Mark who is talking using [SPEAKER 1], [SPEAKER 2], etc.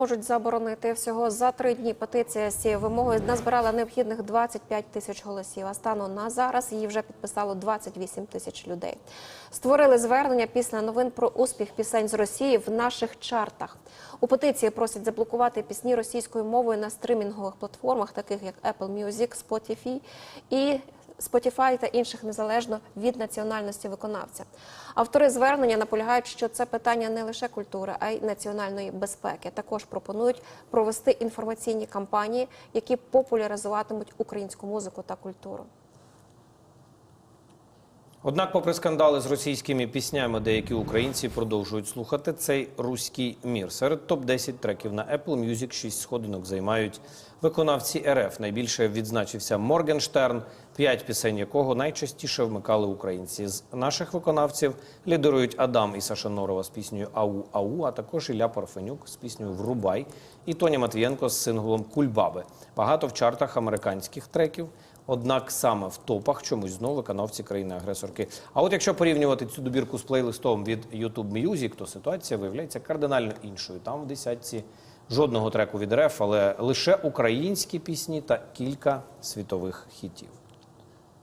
[SPEAKER 1] Можуть заборонити всього за три дні. Петиція з цією вимогою назбирала необхідних 25 тисяч голосів. А станом на зараз її вже підписало 28 тисяч людей. Створили звернення після новин про успіх пісень з Росії в наших чартах. У петиції просять заблокувати пісні російською мовою на стримінгових платформах, таких як Apple Music, Spotify і Spotify та інших незалежно від національності виконавця. Автори звернення наполягають, що це питання не лише культури, а й національної безпеки. Також пропонують провести інформаційні кампанії, які популяризуватимуть українську музику та культуру.
[SPEAKER 2] Однак, попри скандали з російськими піснями, деякі українці продовжують слухати цей руський мір. Серед топ 10 треків на Apple Music 6 сходинок займають виконавці РФ. Найбільше відзначився Моргенштерн, п'ять пісень якого найчастіше вмикали українці. З наших виконавців лідерують Адам і Саша Норова з піснею Ау Ау, а також Ілля Парфенюк з піснею Врубай і Тоня Матвієнко з синглом Кульбаби. Багато в чартах американських треків. Однак саме в топах чомусь знову виконавці країни-агресорки. А от якщо порівнювати цю добірку з плейлистом від YouTube Music, то ситуація виявляється кардинально іншою. Там в десятці жодного треку від РФ, але лише українські пісні та кілька світових хітів.